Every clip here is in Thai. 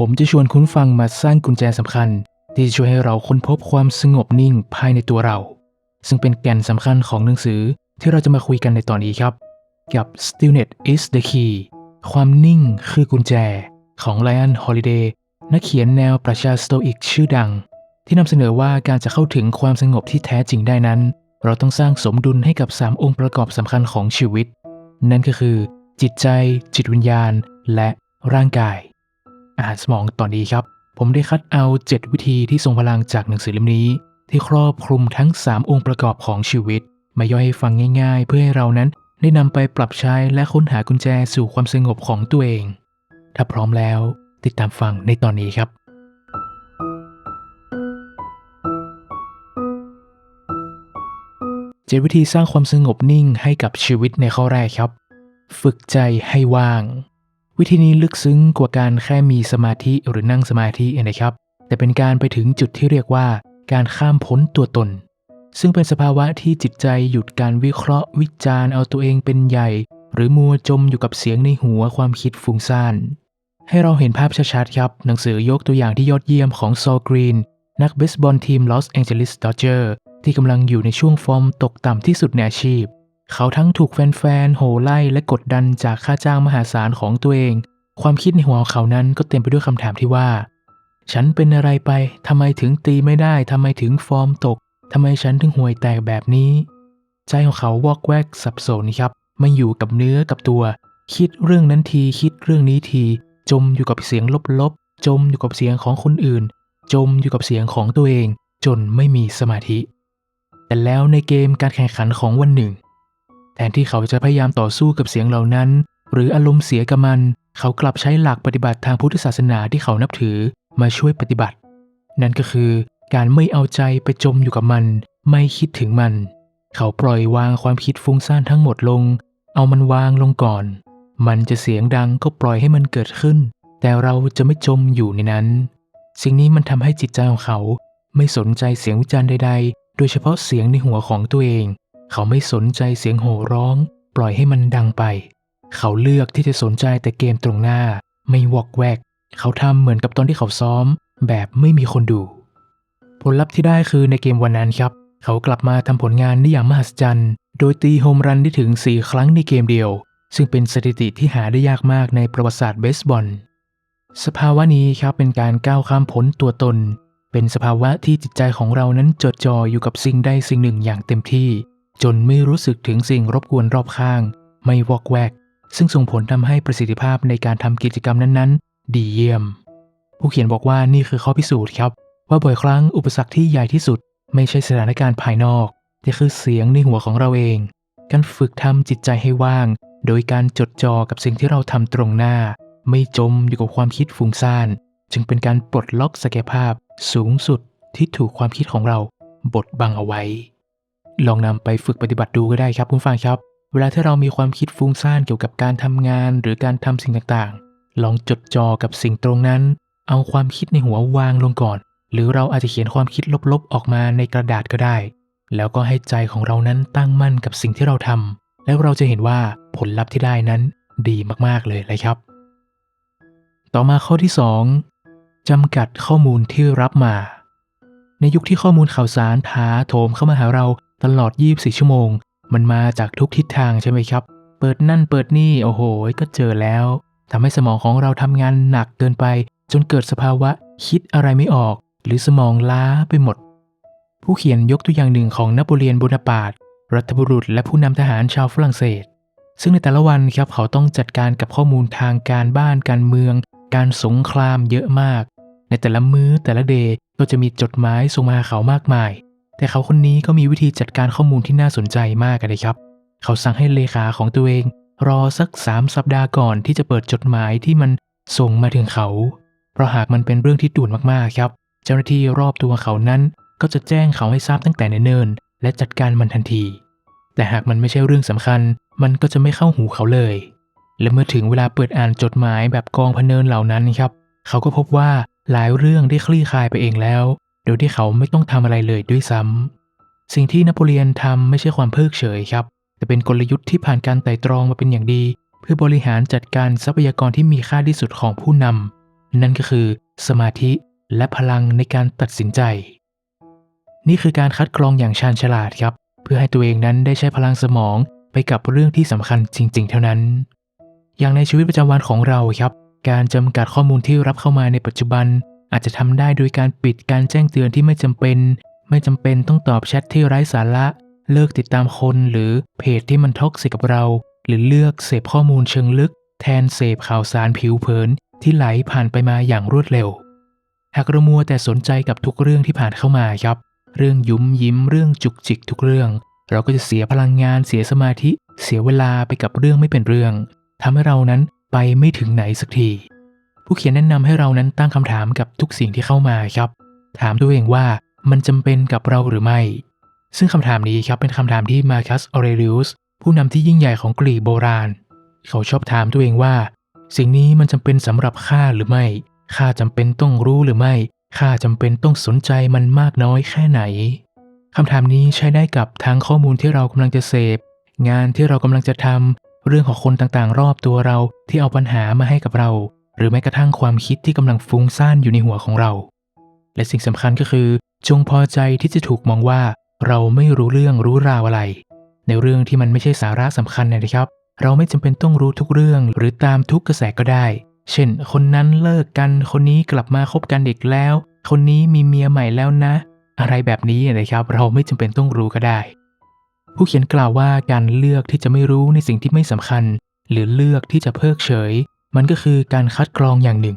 ผมจะชวนคุณฟังมาสร้างกุญแจสำคัญ ที่จะช่วยให้เราค้นพบความสงบนิ่งภายในตัวเรา ซึ่งเป็นแก่นสำคัญของหนังสือที่เราจะมาคุยกันในตอนนี้ครับ กับ Stillness is the key ความนิ่งคือกุญแจของ Ryan Holiday นักเขียนแนวปรัชาสโตอิกชื่อดัง ที่นำเสนอว่าการจะเข้าถึงความสงบที่แท้จริงได้นั้น เราต้องสร้างสมดุลให้กับ 3 องค์ประกอบสำคัญของชีวิต นั่นก็คือ จิตใจ จิตวิญญาณ และร่างกาย อาหารสมองตอนนี้ครับ ผมได้คัดเอา 7 วิธีที่ทรงพลังจากหนังสือเล่มนี้ ที่ครอบคลุมทั้ง 3 องค์ประกอบของชีวิต มาย่อยให้ฟังง่ายๆ เพื่อให้เรานั้นได้นำไปปรับใช้และค้นหากุญแจสู่ความสงบของตัวเอง ถ้าพร้อมแล้ว ติดตามฟังในตอนนี้ครับ เจ็ดวิธีสร้างความสงบนิ่งให้กับชีวิตในข้อแรกครับ ฝึกใจให้ว่าง วิธีนี้ลึกซึ้งกว่าการแค่มีสมาธิหรือนั่งสมาธินะครับ แต่เป็นการไปถึงจุดที่เรียกว่า การข้ามพ้นตัวตน ซึ่งเป็นสภาวะที่จิตใจหยุดการวิเคราะห์ วิจารณ์เอาตัวเองเป็นใหญ่ หรือมัวจมอยู่กับเสียงในหัวความคิดฟุ้งซ่านให้เราเห็นภาพชัดๆครับ หนังสือยกตัวอย่างที่ยอดเยี่ยมของซอลกรีนนักเบสบอลทีมลอสแองเจลิสดอจเจอร์ที่กำลังอยู่ในช่วงฟอร์มตกต่ำที่สุดในอาชีพ เขาทั้งถูกแฟนๆ โห่ไล่และกดดันจากค่าจ้างมหาศาลของตัวเอง ความคิดในหัวเขานั้นก็เต็มไปด้วยคำถามที่ว่า ฉันเป็นอะไรไป ทำไมถึงตีไม่ได้ ทำไมถึงฟอร์มตก ทำไมฉันถึงห่วยแตกแบบนี้ ใจของเขาวอกแวกสับสนครับ ไม่อยู่กับเนื้อกับตัว คิดเรื่องนั้นที คิดเรื่องนี้ที จมอยู่กับเสียงลบๆ จมอยู่กับเสียงของคนอื่น จมอยู่กับเสียงของตัวเอง จนไม่มีสมาธิ แต่แล้วในเกมการแข่งขันของวันหนึ่ง แทนที่เขาจะพยายามต่อสู้กับเสียงเหล่านั้น หรืออารมณ์เสียกับมัน เขากลับใช้หลักปฏิบัติทางพุทธศาสนาที่เขานับถือมาช่วยปฏิบัติ นั่นก็คือการไม่เอาใจไปจมอยู่กับมัน ไม่คิดถึงมัน เขาปล่อยวางความคิดฟุ้งซ่านทั้งหมดลง เอามันวางลงก่อน มันจะเสียงดังก็ปล่อยให้มันเกิดขึ้น แต่เราจะไม่จมอยู่ในนั้น สิ่งนี้มันทำให้จิตใจของเขา ไม่สนใจเสียงวิจารณ์ใด ๆ โดยเฉพาะเสียงในหัวของตัวเอง เขาไม่สนใจเสียงโห่ร้อง ปล่อยให้มันดังไป เขาเลือกที่จะสนใจแต่เกมตรงหน้า ไม่วอกแวก เขาทำเหมือนกับตอนที่เขาซ้อม แบบไม่มีคนดู ผลลัพธ์ที่ได้คือในเกมวันนั้นครับ เขากลับมาทำผลงานได้อย่างมหัศจรรย์ โดยตีโฮมรันได้ถึง 4 ครั้งในเกมเดียว ซึ่งเป็นสถิติที่หาได้ยากมากในประวัติศาสตร์เบสบอลสภาวะนี้ครับเป็นการก้าวข้ามพ้นตัวตน เป็นสภาวะที่จิตใจของเรานั้นจดจ่ออยู่กับสิ่งใดสิ่งหนึ่งอย่างเต็มที่ จนไม่รู้สึกถึงสิ่งรบกวนรอบข้าง ไม่วอกแวก ซึ่งส่งผลทำให้ประสิทธิภาพในการทำกิจกรรมนั้นๆ ดีเยี่ยม ผู้เขียนบอกว่านี่คือข้อพิสูจน์ครับ ว่าบ่อยครั้งอุปสรรคที่ใหญ่ที่สุด ไม่ใช่สถานการณ์ภายนอกแต่คือเสียงในหัวของเราเอง การฝึกทำจิตใจให้ว่าง โดยการจดจ่อกับสิ่งที่เราทำตรงหน้า ไม่จมอยู่กับความคิดฟุ้งซ่าน จึงเป็นการปลดล็อกศักยภาพสูงสุดที่ถูกความคิดของเราบดบังเอาไว้ ลองนำไปฝึกปฏิบัติดูก็ได้ครับคุณฟังครับ เวลาที่เรามีความคิดฟุ้งซ่านเกี่ยวกับการทำงาน หรือการทำสิ่งต่างๆ ลองจดจ่อกับสิ่งตรงนั้น เอาความคิดในหัววางลงก่อน หรือเราอาจจะเขียนความคิดลบๆ ออกมาในกระดาษก็ได้ แล้วก็ให้ใจของเรานั้นตั้งมั่นกับสิ่งที่เราทำแล้วเราจะเห็นว่าผลลัพธ์ที่ได้นั้นดีมากๆเลยเลยครับ ต่อมาข้อที่ 2จำกัดข้อมูลที่รับมา ในยุคที่ข้อมูลข่าวสารถาโถมเข้ามาหาเรา ตลอด 24 ชั่วโมง มันมาจากทุกทิศทางใช่ไหมครับ เปิดนั่นเปิดนี่โอ้โห ก็เจอแล้วทำให้สมองของเราทำงานหนักเกินไป จนเกิดสภาวะคิดอะไรไม่ออก หรือสมองล้าไปหมด ผู้เขียนยกตัวอย่างหนึ่งของนโปเลียนโบนาปาร์ตรัฐบุรุษและผู้นำทหารชาวฝรั่งเศส ซึ่งในแต่ละวันครับเขาต้องจัดการกับข้อมูลทางการบ้านการเมือง การสงครามเยอะมาก ในแต่ละมื้อแต่ละเดย์ก็จะมีจดหมายส่งมาเขามากมาย แต่เขาคนนี้ก็มีวิธีจัดการข้อมูลที่น่าสนใจมากเลยครับ เขาสั่งให้เลขาของตัวเอง รอสักสามสัปดาห์ก่อนที่จะเปิดจดหมายที่มันส่งมาถึงเขา เพราะหากมันเป็นเรื่องที่ด่วนมากๆครับ เจ้าหน้าที่รอบตัวเขานั้น ก็จะแจ้งเขาให้ทราบตั้งแต่เนิ่นๆและจัดการมันทันที แต่หากมันไม่ใช่เรื่องสำคัญ มันก็จะไม่เข้าหูเขาเลย และเมื่อถึงเวลาเปิดอ่านจดหมายแบบกองพะเนินเหล่านั้นครับ เขาก็พบว่าหลายเรื่องได้คลี่คลายไปเองแล้ว โดยที่เขาไม่ต้องทำอะไรเลยด้วยซ้ำสิ่งที่นโปเลียนทำไม่ใช่ความเพิกเฉยครับ แต่เป็นกลยุทธ์ที่ผ่านการไต่ตรองมาเป็นอย่างดี เพื่อบริหารจัดการทรัพยากรที่มีค่าที่สุดของผู้นำนั่นก็คือสมาธิและพลังในการตัดสินใจ นี่คือการคัดกรองอย่างชาญฉลาดครับ เพื่อให้ตัวเองนั้นได้ใช้พลังสมองไปกับเรื่องที่สำคัญจริง ๆ เท่านั้น อย่างในชีวิตประจำวันของเราครับ การจำกัดข้อมูลที่รับเข้ามาในปัจจุบัน อาจจะทำได้โดยการปิดการแจ้งเตือนที่ไม่จำเป็น ไม่จำเป็นต้องตอบแชทที่ไร้สาระ เลิกติดตามคนหรือเพจที่มันท็อกซิกกับเรา หรือเลือกเสพข้อมูลเชิงลึก แทนเสพข่าวสารผิวเผินที่ไหลผ่านไปมาอย่างรวดเร็ว หากเรามัวแต่สนใจกับทุกเรื่องที่ผ่านเข้ามาครับ เรื่องยุ้มยิ้มเรื่องจุกจิกทุกเรื่อง เราก็จะเสียพลังงานเสียสมาธิ เสียเวลาไปกับเรื่องไม่เป็นเรื่องทำให้เรานั้นไปไม่ถึงไหนสักที ผู้เขียนแนะนำให้เรานั้นตั้งคำถามกับทุกสิ่งที่เข้ามาครับ ถามตัวเองว่ามันจำเป็นกับเราหรือไม่ ซึ่งคำถามนี้ครับเป็นคำถามที่มาคัสออเรลิอุสผู้นำที่ยิ่งใหญ่ของกรีกโบราณ เขาชอบถามตัวเองว่า สิ่งนี้มันจำเป็นสำหรับข้าหรือไม่ข้าจำเป็นต้องรู้หรือไม่ข้าจำเป็นต้องสนใจมันมากน้อยแค่ไหนคำถามนี้ใช้ได้กับทั้งข้อมูลที่เรากำลังจะเสพ งานที่เรากำลังจะทำเรื่องของคนต่างๆ รอบตัวเราที่เอาปัญหามาให้กับเรา หรือแม้กระทั่งความคิดที่กำลังฟุ้งซ่านอยู่ในหัวของเรา และสิ่งสำคัญก็คือ จงพอใจที่จะถูกมองว่า เราไม่รู้เรื่องรู้ราวอะไร ในเรื่องที่มันไม่ใช่สาระสำคัญนะครับ เราไม่จำเป็นต้องรู้ทุกเรื่องหรือตามทุกกระแสก็ได้ เช่น คนนั้นเลิกกัน คนนี้กลับมาคบกันอีกแล้ว คนนี้มีเมียใหม่แล้วนะ อะไรแบบนี้นะครับ เราไม่จำเป็นต้องรู้ก็ได้ ผู้เขียนกล่าวว่าการเลือกที่จะไม่รู้ในสิ่งที่ไม่สำคัญ หรือเลือกที่จะเพิกเฉย มันก็คือการคัดกรองอย่างหนึ่ง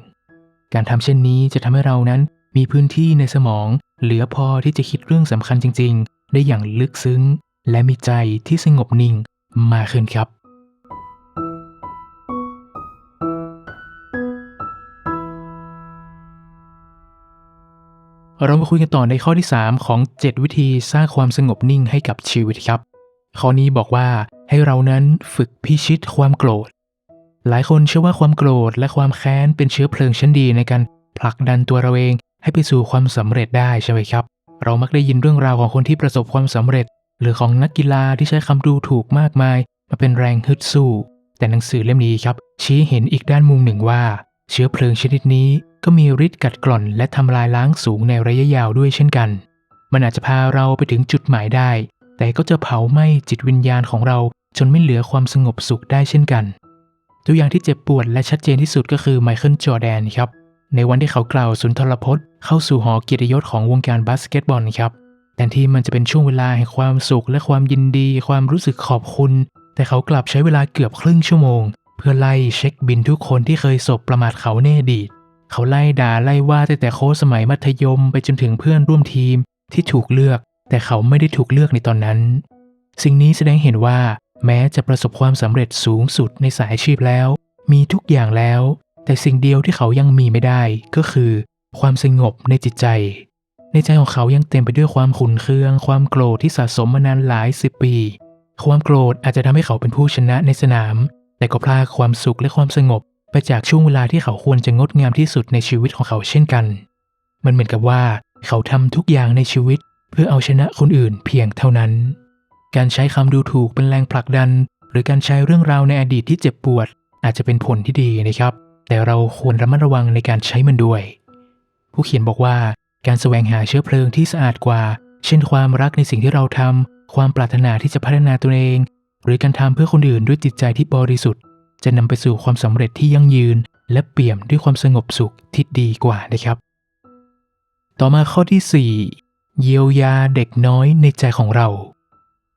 การทำเช่นนี้จะทำให้เรานั้นมีพื้นที่ในสมอง เหลือพอที่จะคิดเรื่องสำคัญจริง ๆ ได้อย่างลึกซึ้ง และมีใจที่สงบนิ่งมากขึ้นครับเรามาคุยกันต่อในข้อที่ 3 ของ 7 วิธีสร้างความสงบนิ่งให้กับชีวิตครับ ข้อนี้บอกว่าให้เรานั้นฝึกพิชิตความโกรธ หลายคนเชื่อว่าความโกรธและความแค้นเป็นเชื้อเพลิงชั้นดีในการผลักดันตัวเราเองให้ไปสู่ความสำเร็จได้ใช่ไหมครับ เรามักได้ยินเรื่องราวของคนที่ประสบความสำเร็จ หรือของนักกีฬาที่ใช้คำดูถูกมากมาย มาเป็นแรงฮึดสู้ แต่หนังสือเล่มนี้ครับ ชี้เห็นอีกด้านมุมหนึ่งว่า เชื้อเพลิงชนิดนี้ก็มีฤทธิ์กัดกร่อน และทำลายล้างสูงในระยะยาวด้วยเช่นกัน มันอาจจะพาเราไปถึงจุดหมายได้ แต่ก็จะเผาไหม้จิตวิญญาณของเราจนไม่เหลือความสงบสุขได้เช่นกัน ตัวอย่างที่เจ็บปวดและชัดเจนที่สุดก็คือไมเคิลจอแดนครับ ในวันที่เขากล่าวสุนทรพจน์ เข้าสู่หอเกียรติยศของวงการบาสเกตบอลครับแทนที่มันจะเป็นช่วงเวลาแห่งความสุขและความยินดี ความรู้สึกขอบคุณ แต่เขากลับใช้เวลาเกือบครึ่งชั่วโมง เพื่อไล่เช็คบินทุกคนที่เคยสบประมาทเขาในอดีตเขาไล่ด่าไล่ว่าตั้งแต่โค้ชสมัยมัธยมไปจนถึงเพื่อนร่วมทีมที่ถูกเลือก แต่เขาไม่ได้ถูกเลือกในตอนนั้น สิ่งนี้แสดงเห็นว่า แม้จะประสบความสำเร็จสูงสุดในสายอาชีพแล้ว มีทุกอย่างแล้ว แต่สิ่งเดียวที่เขายังมีไม่ได้ก็คือ ความสงบในจิตใจ ในใจของเขายังเต็มไปด้วยความขุ่นเคือง ความโกรธที่สะสมมานานหลายสิบปี ความโกรธอาจจะทำให้เขาเป็นผู้ชนะในสนาม แต่ก็พลาดความสุขและความสงบไปจากช่วงเวลาที่เขาควรจะงดงามที่สุดในชีวิตของเขาเช่นกัน มันเหมือนกับว่า เขาทำทุกอย่างในชีวิต เพื่อเอาชนะคนอื่นเพียงเท่านั้น การใช้คำดูถูกเป็นแรงผลักดัน หรือการใช้เรื่องราวในอดีตที่เจ็บปวด อาจจะเป็นผลที่ดีนะครับ แต่เราควรระมัดระวังในการใช้มันด้วย ผู้เขียนบอกว่าการแสวงหาเชื้อเพลิงที่สะอาดกว่า เช่นความรักในสิ่งที่เราทำความปรารถนาที่จะพัฒนาตัวเอง หรือการทำเพื่อคนอื่นด้วยจิตใจที่บริสุทธิ์ จะนำไปสู่ความสำเร็จที่ยั่งยืน และเปี่ยมด้วยความสงบสุขที่ดีกว่านะครับ ต่อมาข้อที่ 4 เยียวยาเด็กน้อยในใจของเรา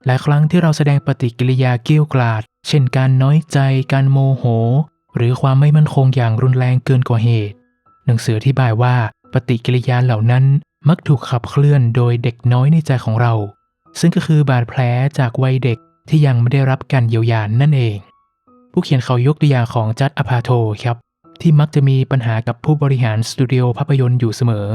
หลายครั้งที่เราแสดงปฏิกิริยาเกี้ยวกลาด เช่นการน้อยใจ การโมโห หรือความไม่มั่นคงอย่างรุนแรงเกินกว่าเหตุ หนังสืออธิบายว่าปฏิกิริยาเหล่านั้นมักถูกขับเคลื่อนโดยเด็กน้อยในใจของเรา ซึ่งก็คือบาดแผลจากวัยเด็กที่ยังไม่ได้รับการเยียวยานั่นเอง ผู้เขียนเขายกตัวอย่างของจัดอพาโทครับ ที่มักจะมีปัญหากับผู้บริหารสตูดิโอภาพยนตร์อยู่เสมอ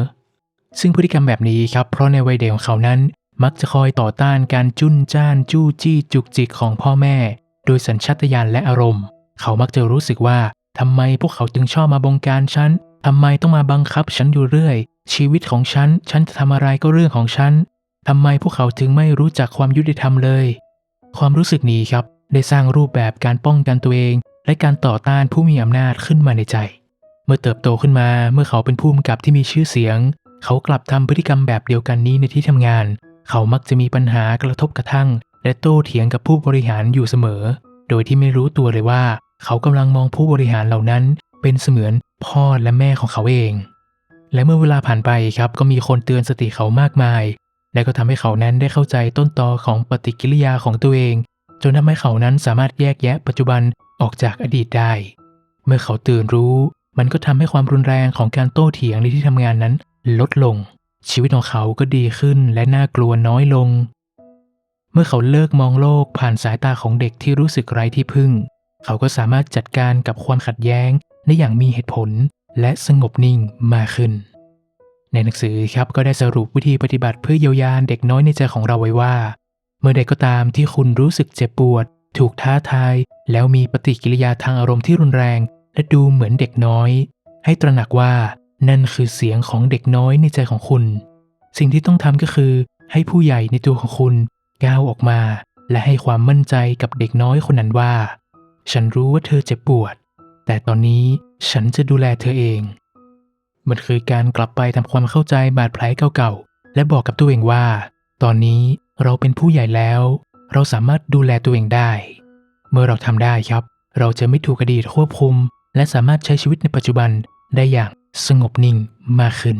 ซึ่งพฤติกรรมแบบนี้ครับเพราะในวัยเด็กของเขานั้น มักจะคอยต่อต้านการจุ้นจ้านจู้จี้จุกจิกของพ่อแม่ โดยสัญชาตญาณและอารมณ์ เขามักจะรู้สึกว่าทำไมพวกเขาจึงชอบมาบงการฉันทำไมต้องมาบังคับฉันอยู่เรื่อย ชีวิตของฉัน ฉันจะทำอะไรก็เรื่องของฉันทำไมพวกเขาถึงไม่รู้จักความยุติธรรมเลย ความรู้สึกนี้ครับ ได้สร้างรูปแบบการป้องกันตัวเอง และการต่อต้านผู้มีอำนาจขึ้นมาในใจ เมื่อเติบโตขึ้นมา เมื่อเขาเป็นผู้กำกับที่มีชื่อเสียง เขากลับทำพฤติกรรมแบบเดียวกันนี้ในที่ทำงาน เขามักจะมีปัญหากระทบกระทั่ง และโต้เถียงกับผู้บริหารอยู่เสมอ โดยที่ไม่รู้ตัวเลยว่า เขากำลังมองผู้บริหารเหล่านั้น เป็นเสมือนพ่อและแม่ของเขาเอง และเมื่อเวลาผ่านไปครับก็มีคนเตือนสติเขามากมาย และก็ทำให้เขานั้นได้เข้าใจต้นตอของปฏิกิริยาของตัวเอง จนทำให้เขานั้นสามารถแยกแยะปัจจุบันออกจากอดีตได้ เมื่อเขาตื่นรู้ มันก็ทำให้ความรุนแรงของการโต้เถียงในที่ทำงานนั้นลดลง ชีวิตของเขาก็ดีขึ้นและน่ากลัวน้อยลง เมื่อเขาเลิกมองโลกผ่านสายตาของเด็กที่รู้สึกไร้ที่พึ่ง เขาก็สามารถจัดการกับความขัดแย้งได้อย่างมีเหตุผลและสงบนิ่งมากขึ้น ในหนังสือครับก็ได้สรุปวิธีปฏิบัติเพื่อเยียวยาเด็กน้อยในใจของเราไว้ว่า เมื่อใดก็ตามที่คุณรู้สึกเจ็บปวด ถูกท้าทาย แล้วมีปฏิกิริยาทางอารมณ์ที่รุนแรง และดูเหมือนเด็กน้อย ให้ตระหนักว่า นั่นคือเสียงของเด็กน้อยในใจของคุณ สิ่งที่ต้องทำก็คือ ให้ผู้ใหญ่ในตัวของคุณก้าวออกมา และให้ความมั่นใจกับเด็กน้อยคนนั้นว่า ฉันรู้ว่าเธอเจ็บปวด แต่ตอนนี้ฉันจะดูแลเธอเอง มันคือการกลับไปทำความเข้าใจบาดแผลเก่าๆ และบอกกับตัวเองว่า ตอนนี้เราเป็นผู้ใหญ่แล้ว เราสามารถดูแลตัวเองได้ เมื่อเราทำได้ครับ เราจะไม่ถูกอดีตควบคุม และสามารถใช้ชีวิตในปัจจุบันได้อย่าง สงบนิ่งมากขึ้น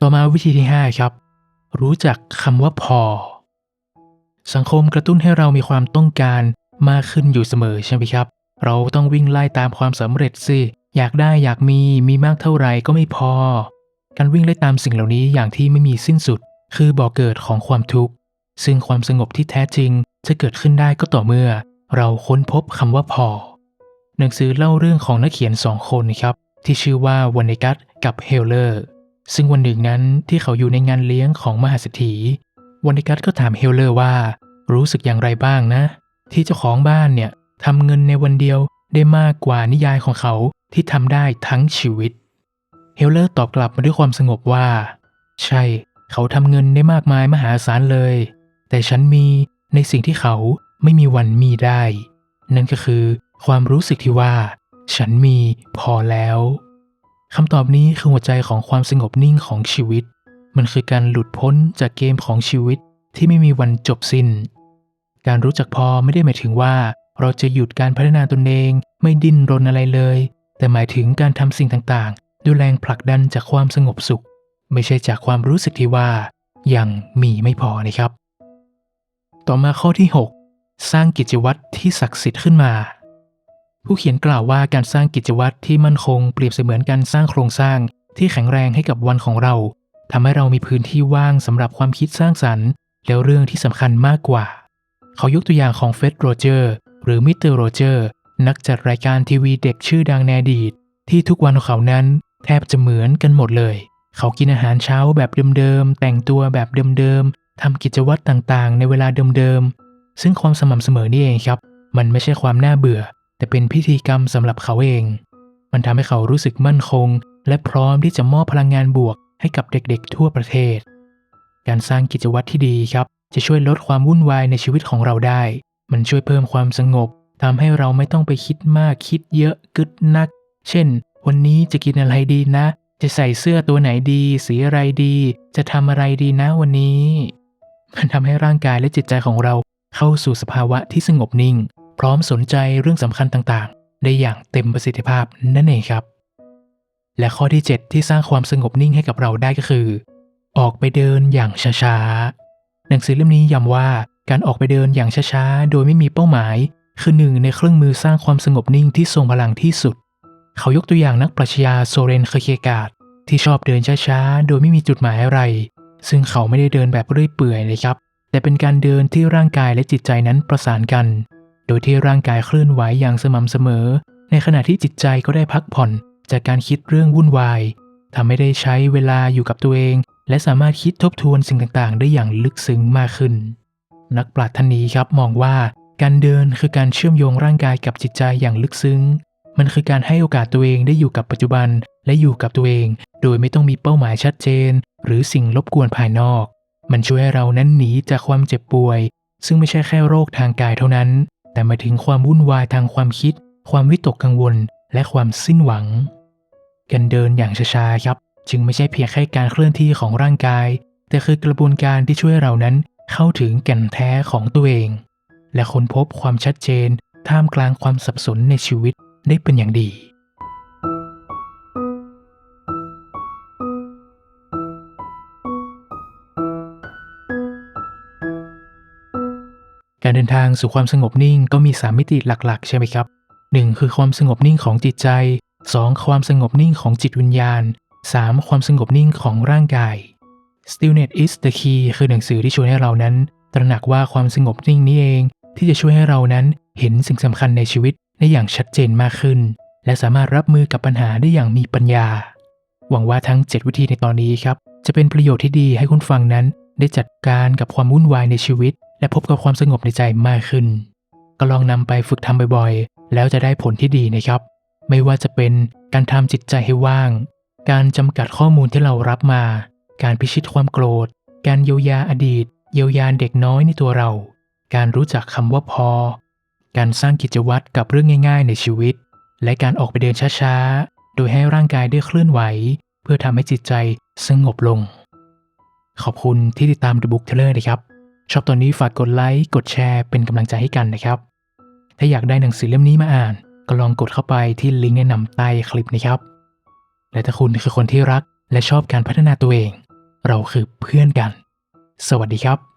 ต่อมาวิธีที่ 5 ครับ รู้จักคำว่าพอ สังคมกระตุ้นให้เรามีความต้องการมากขึ้นอยู่เสมอใช่ไหมครับ เราต้องวิ่งไล่ตามความสำเร็จสิ อยากได้อยากมีมีมากเท่าไหร่ก็ไม่พอ การวิ่งไล่ตามสิ่งเหล่านี้อย่างที่ไม่มีสิ้นสุด คือบ่อกเกิดของความทุกข์ ซึ่งความสงบที่แท้จริงจะเกิดขึ้นได้ก็ต่อเมื่อ เราค้นพบคำว่าพอ หนังสือเล่าเรื่องของนักเขียนสองคนครับที่ชื่อว่าวานเนกัสกับเฮลเลอร์ ซึ่งวันหนึ่งนั้นที่เขาอยู่ในงานเลี้ยงของมหาเศรษฐีวานเนกัสก็ถามเฮลเลอร์ว่า รู้สึกอย่างไรบ้างนะ ที่เจ้าของบ้านเนี่ยทำเงินในวันเดียวได้มากกว่านิยายของเขาที่ทำได้ทั้งชีวิต เฮลเลอร์ตอบกลับมาด้วยความสงบว่า ใช่ เขาทำเงินได้มากมายมหาศาลเลย แต่ฉันมีในสิ่งที่เขาไม่มีวันมีได้ นั่นก็คือ ความรู้สึกที่ว่า ฉันมีพอแล้วคำตอบนี้คือหัวใจของความสงบนิ่งของชีวิต มันคือการหลุดพ้นจากเกมของชีวิตที่ไม่มีวันจบสิ้น การรู้จักพอไม่ได้หมายถึงว่า เราจะหยุดการพัฒนาตนเอง ไม่ดิ้นรนอะไรเลย แต่หมายถึงการทำสิ่งต่างๆ ด้วยแรงผลักดันจากความสงบสุข ไม่ใช่จากความรู้สึกที่ว่า ยังมีไม่พอนะครับ ต่อมาข้อที่ 6 สร้างกิจวัตรที่ศักดิ์สิทธิ์ขึ้นมา ผู้เขียนกล่าวว่าการสร้างกิจวัตรที่มั่นคงเปรียบเสมือนการสร้างโครงสร้างที่แข็งแรงให้กับวันของเราทำให้เรามีพื้นที่ว่างสำหรับความคิดสร้างสรรค์ แล้วเรื่องที่สำคัญมากกว่า เขายกตัวอย่างของเฟดโรเจอร์หรือมิสเตอร์โรเจอร์นักจัดรายการทีวีเด็กชื่อดังในอดีต ที่ทุกวันของเขานั้นแทบจะเหมือนกันหมดเลย เขากินอาหารเช้าแบบเดิมๆแต่งตัวแบบเดิมๆทำกิจวัตรต่างๆ ในเวลาเดิมๆซึ่งความสม่ำเสมอนี่เองครับ มันไม่ใช่ความน่าเบื่อ แต่เป็นพิธีกรรมสำหรับเขาเอง มันทำให้เขารู้สึกมั่นคง และพร้อมที่จะมอบพลังงานบวกให้กับเด็กๆ ทั่วประเทศ การสร้างกิจวัตรที่ดีครับ จะช่วยลดความวุ่นวายในชีวิตของเราได้ มันช่วยเพิ่มความสงบทำให้เราไม่ต้องไปคิดมากคิดเยอะกึดนัก เช่น วันนี้จะกินอะไรดีนะ จะใส่เสื้อตัวไหนดี สีอะไรดี จะทำอะไรดีนะวันนี้ มันทำให้ร่างกายและจิตใจของเราเข้าสู่สภาวะที่สงบนิ่ง ร้อมสนใจเรื่องสำคัญต่างๆ ได้อย่างเต็มประสิทธิภาพนั่นเองครับ และข้อที่ 7 ที่สร้างความสงบนิ่งให้กับเราได้ก็คือ ออกไปเดินอย่างช้าๆหนังสือเล่มนี้ย้ำว่าการออกไปเดินอย่างช้าๆโดยไม่มีเป้าหมาย คือหนึ่งในเครื่องมือสร้างความสงบนิ่งที่ทรงพลังที่สุด เขายกตัวอย่างนักปรัชญาโซเรนเคเคกาดที่ชอบเดินช้าๆ โดยไม่มีจุดหมายอะไร ซึ่งเขาไม่ได้เดินแบบเรื่อยเปื่อยเลยครับ แต่เป็นการเดินที่ร่างกายและจิตใจนั้นประสานกัน ดยที่ร่างกายเคลื่อนไหวอย่างสม่ำเสมอ ในขณะที่จิตใจก็ได้พักผ่อนจากการคิดเรื่องวุ่นวายทำให้ได้ใช้เวลาอยู่กับตัวเอง และสามารถคิดทบทวนสิ่งต่างๆ ได้อย่างลึกซึ้งมากขึ้น นักปราชญ์ท่านนี้ครับมองว่าการเดินคือการเชื่อมโยงร่างกายกับจิตใจอย่างลึกซึ้ง มันคือการให้โอกาสตัวเองได้อยู่กับปัจจุบัน และอยู่กับตัวเอง โดยไม่ต้องมีเป้าหมายชัดเจน หรือสิ่งรบกวนภายนอก มันช่วยให้เรานั้นหนีจากความเจ็บป่วย ซึ่งไม่ใช่แค่โรคทางกายเท่านั้น แต่มาถึงความวุ่นวายทางความคิด ความวิตกกังวล และความสิ้นหวัง การเดินอย่างช้าๆครับ จึงไม่ใช่เพียงแค่การเคลื่อนที่ของร่างกาย แต่คือกระบวนการที่ช่วยเรานั้นเข้าถึงแก่นแท้ของตัวเอง และค้นพบความชัดเจนท่ามกลางความสับสนในชีวิตได้เป็นอย่างดี การเดินทางสู่ความสงบนิ่งก็มี 3 มิติหลักๆ ใช่ไหมครับ 1. คือความสงบนิ่งของจิตใจ 2. ความสงบนิ่งของจิตวิญญาณ 3. ความสงบนิ่งของร่างกาย Stillness is the key คือหนังสือที่ช่วยให้เรานั้น ตระหนักว่าความสงบนิ่งนี้เอง ที่จะช่วยให้เรานั้นเห็นสิ่งสำคัญในชีวิตได้อย่างชัดเจนมากขึ้น และสามารถรับมือกับปัญหาได้อย่างมีปัญญา หวังว่าทั้ง 7 วิธีในตอนนี้ครับจะเป็นประโยชน์ที่ดีให้คุณฟังนั้น ได้จัดการกับความวุ่นวายในชีวิต และพบกับความสงบในใจมากขึ้น ก็ลองนำไปฝึกทำบ่อยๆ แล้วจะได้ผลที่ดีนะครับ ไม่ว่าจะเป็นการทำจิตใจให้ว่าง การจำกัดข้อมูลที่เรารับมา การพิชิตความโกรธ การเยียวยาอดีต เยียวยาเด็กน้อยในตัวเรา การรู้จักคำว่าพอ การสร้างกิจวัตรกับเรื่องง่าย ๆ ในชีวิต และการออกไปเดินช้าๆ โดยให้ร่างกายได้เคลื่อนไหว เพื่อทำให้จิตใจสงบลง ขอบคุณที่ติดตาม The Book Teller นะครับ ชอบตอนนี้ฝากกดไลค์กดแชร์เป็นกำลังใจให้กันนะครับ ถ้าอยากได้หนังสือเล่มนี้มาอ่าน ก็ลองกดเข้าไปที่ลิงก์แนะนำใต้คลิปนะครับ และถ้าคุณคือคนที่รักและชอบการพัฒนาตัวเอง เราคือเพื่อนกัน สวัสดีครับ